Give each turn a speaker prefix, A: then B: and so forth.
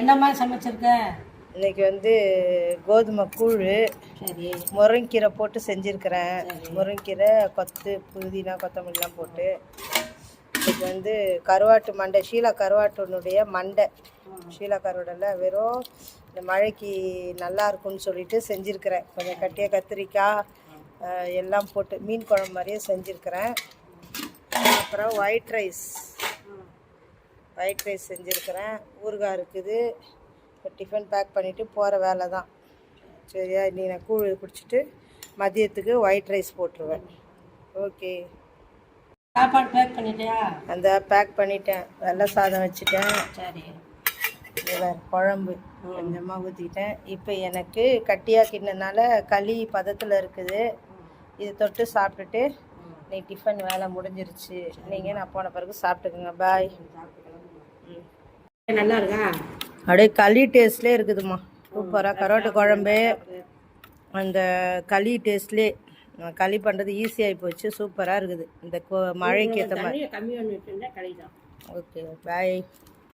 A: என்னம்மா சமைச்சிருக்க?
B: இன்னைக்கு வந்து கோதுமை கூழ்
A: சரி.
B: முருங்கீரை போட்டு செஞ்சுருக்கிறேன் முருங்கீரை கொத்து புதினா கொத்தமல்லிலாம் போட்டு. இன்னைக்கு வந்து கருவாட்டு மண்டை ஷீலா கருவாட்டுனுடைய மண்டை. ஷீலா கருவாடில் வெறும் இந்த மழைக்கு நல்லா இருக்கும்னு சொல்லிட்டு செஞ்சுருக்கிறேன். கொஞ்சம் கட்டிய கத்திரிக்காய் எல்லாம் போட்டு மீன் குழம்பு மாதிரியே செஞ்சுருக்கிறேன். அப்புறம் ஒயிட் ரைஸ் ஒயிட் ரைஸ் செஞ்சுருக்கிறேன். ஊறுகாய் இருக்குது. இப்போ டிஃபன் பேக் பண்ணிவிட்டு போகிற வேலை தான். சரியா? நீ நான் கூழ் குடிச்சிட்டு மதியத்துக்கு ஒயிட் ரைஸ் போட்டுருவேன். ஓகே.
A: சாப்பாடு பேக் பண்ணிட்டியா?
B: அந்த பேக் பண்ணிட்டேன். வெள்ளை சாதம் வச்சுட்டேன்.
A: சரி.
B: இது வேற குழம்பு. கொஞ்சமாக ஊற்றிக்கிட்டேன் இப்போ எனக்கு கட்டியாக கிண்ணனால களி பதத்தில் இருக்குது. இது தொட்டு சாப்பிட்டுட்டு நீ டிஃபன் வேலை முடிஞ்சிருச்சு. நீங்கள் நான் போன பிறகு சாப்பிட்டுக்குங்க. பாய்.
A: நல்லா இருக்கா?
B: அப்படியே களி டேஸ்ட்லேயே இருக்குதும்மா. சூப்பராக கரோட்டு குழம்பு அந்த களி டேஸ்ட்லேயே களி பண்ணுறது ஈஸியாகி போச்சு சூப்பராக இருக்குது. இந்த மழைக்கு ஏற்ற மாதிரி ஓகே பாய்